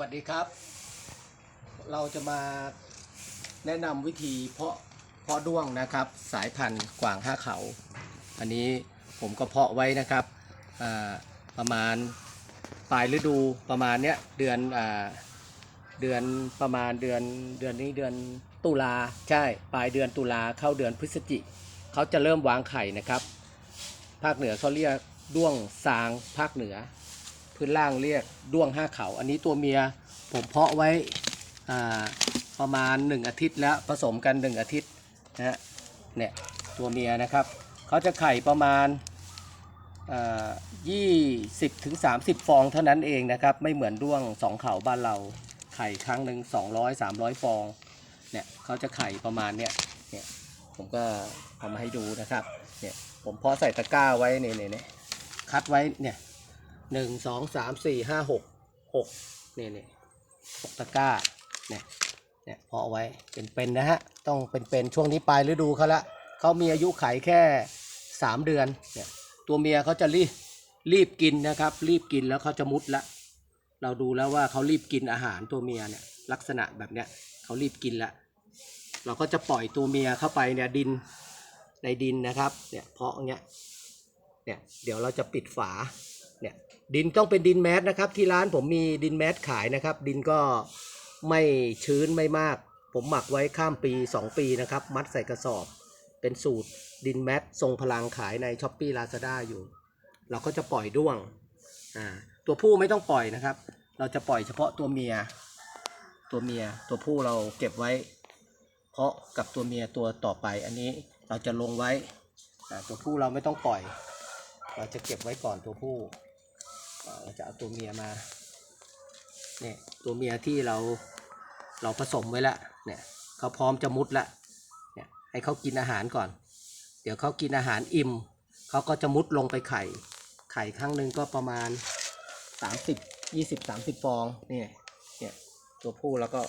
วัสดีครับ เราจะมาแนะนำวิธีเพาะเพาะด้วงนะครับ สายพันธุ์กวางห้าเขา อันนี้ผมก็เพาะไว้นะครับประมาณปลายฤดูประมาณเนี้ยเดือนอเดือนประมาณเดือนเดือนนี้เดือนตุลาใช่ปลายเดือนตุลาเข้าเดือนพฤศจิเขาจะเริ่มวางไข่นะครับ ภาคเหนือเขาเรียกด้วงซางภาคเหนือ พื้นล่างเรียกด้วงห้าเขา อันนี้ตัวเมียผมเพาะไว้ประมาณ 1 อาทิตย์แล้วผสมกัน 1 อาทิตย์นะฮะเนี่ยตัวเมียนะครับเขาจะไข่ประมาณยี่สิบถึงสามสิบฟองเท่านั้นเองนะครับ ไม่เหมือนด้วงสองเขาบ้านเราไข่ครั้งหนึ่งสองร้อยสามร้อยฟองเนี่ยเขาจะไข่ประมาณเนี่ยเนี่ยผมก็เอามาให้ดูนะครับเนี่ยผมเพาะใส่ตะกร้าไว้เนี่ยเนี่ยเนี่ยคัดไว้เนี่ย หนึ่งสองสามสี่ห้าหกหกเนี่ยเนี่ยหกตะกร้าเนี่ยเนี่ยเพาะไว้เป็นๆนะฮะต้องเป็นๆช่วงนี้ปลายฤดูเขาละเขามีอายุไขแค่สามเดือนเนี่ยตัวเมียเขาจะรีบรีบกินนะครับ รีบกินแล้วเขาจะมุดละ เราดูแล้วว่าเขารีบกินอาหารตัวเมียเนี่ยลักษณะแบบเนี้ยเขารีบกินละ เราก็จะปล่อยตัวเมียเข้าไปเนี่ยดินในดินนะครับเนี่ยเพาะเงี้ยเนี่ยเดี๋ยวเราจะปิดฝา เนี่ยดินต้องเป็นดินแมสนะครับ ที่ร้านผมมีดินแมสขายนะครับ ดินก็ไม่ชื้นไม่มาก ผมหมักไว้ข้ามปี 2 ปีนะครับ มัดใส่กระสอบ เป็นสูตรดินแมสทรงพลังขายในช้อปปี้ลาซาด้าอยู่ เราก็จะปล่อยด้วงอ่าตัวผู้ไม่ต้องปล่อยนะครับ เราจะปล่อยเฉพาะตัวเมีย ตัวเมียตัวผู้เราเก็บไว้ เพาะกับตัวเมียตัวต่อไปอันนี้เราจะลงไว้ตัวผู้เราไม่ต้องปล่อย เราจะเก็บไว้ก่อนตัวผู้ เราจะเอาตัวเมียมาเนี่ยตัวเมียที่เราเราผสมไว้ละเนี่ยเขาพร้อมจะมุดละเนี่ยให้เขากินอาหารก่อน เดี๋ยวเขากินอาหารอิ่มเขาก็จะมุดลงไปไข่ ไข่ครั้งหนึ่งก็ประมาณ 30 20 30 ฟองเนี่ยเนี่ยตัวผู้แล้วก็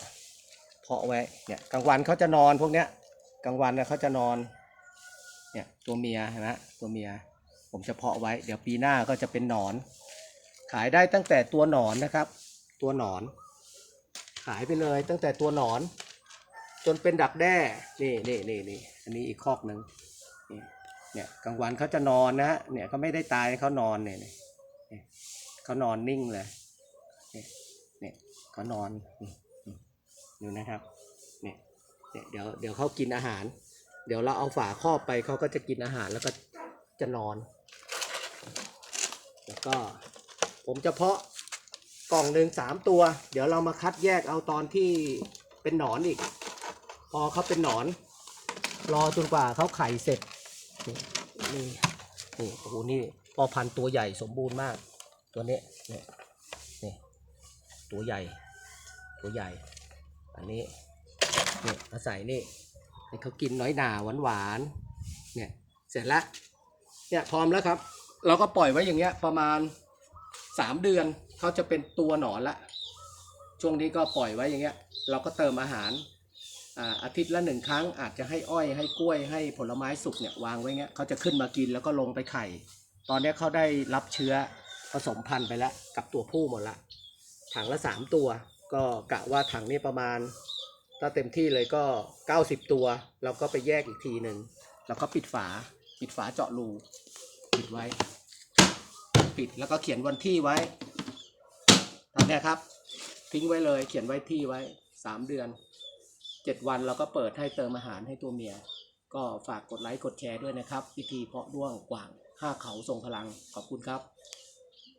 เพาะไว้เนี่ยกลางวันเขาจะนอนพวกเนี้ยกลางวันเนี่ยเขาจะนอนเนี่ยตัวเมียเห็นไหมตัวเมียผมจะเพาะไว้ เดี๋ยวปีหน้าก็จะเป็นหนอนายได้ตั้งแต่ตัวหนอนนะครับ ตัวหนอน ขายไปเลยตั้งแต่ตัวหนอน จนเป็นดักแด้นี่นี่นี่นี่อันนี้อีกคอกหนึ่งเนี่ยกลางวันเขาจะนอนนะเนี่ยเขาไม่ได้ตายเขานอนเนี่ยเนี่ยเขานอนนิ่งเลยเนี่ยเนี่ยเขานอนดูนะครับเนี่ยเนี่ยเดี๋ยวเดี๋ยวเขากินอาหาร เดี๋ยวเราเอาฝาครอบไปเขาก็จะกินอาหารแล้วก็จะนอน แล้วก็ ผมจะเพาะกล่องหนึ่งสามตัว เดี๋ยวเรามาคัดแยกเอาตอนที่เป็นหนอนอีก พอเขาเป็นหนอน รอจนกว่าเขาไข่เสร็จ นี่นี่โอ้โหนี่พอพันตัวใหญ่สมบูรณ์มาก ตัวนี้เนี่ยนี่ตัวใหญ่ ตัวใหญ่ อันนี้เนี่ยมาใส่นี่ให้เขากินน้อยหนาหวานหวานเนี่ยเสร็จแล้วเนี่ยพร้อมแล้วครับ เราก็ปล่อยไว้อย่างเงี้ยประมาณ สามเดือนเขาจะเป็นตัวหนอนละช่วงนี้ก็ปล่อยไว้อย่างเงี้ย เราก็เติมอาหารอ่าอาทิตย์ละหนึ่งครั้งอาจจะให้อ้อยให้กล้วยให้ผลไม้สุกเนี่ยวางไว้เงี้ยเขาจะขึ้นมากินแล้วก็ลงไปไข่ ตอนนี้เขาได้รับเชื้อผสมพันธุ์ไปแล้วกับตัวผู้หมดละถังละสามตัว ก็กะว่าถังนี้ประมาณ ถ้าเต็มที่เลยก็ 90 ตัวเราก็ไปแยกอีกทีหนึ่งแล้วก็ปิดฝาปิดฝาเจาะรูปิดไว้ ปิด แล้วก็เขียนวันที่ไว้ตอเนี่ยครับ ทิ้งไว้เลย เขียนไว้ที่ไว้สามเดือนเจ็ดวันเราก็เปิดให้เติมอาหารให้ตัวเมีย ก็ฝากกดไลค์กดแชร์ด้วยนะครับวิธีเพาะด้วงกว่างห้าเขาทรงพลังขอบคุณครับ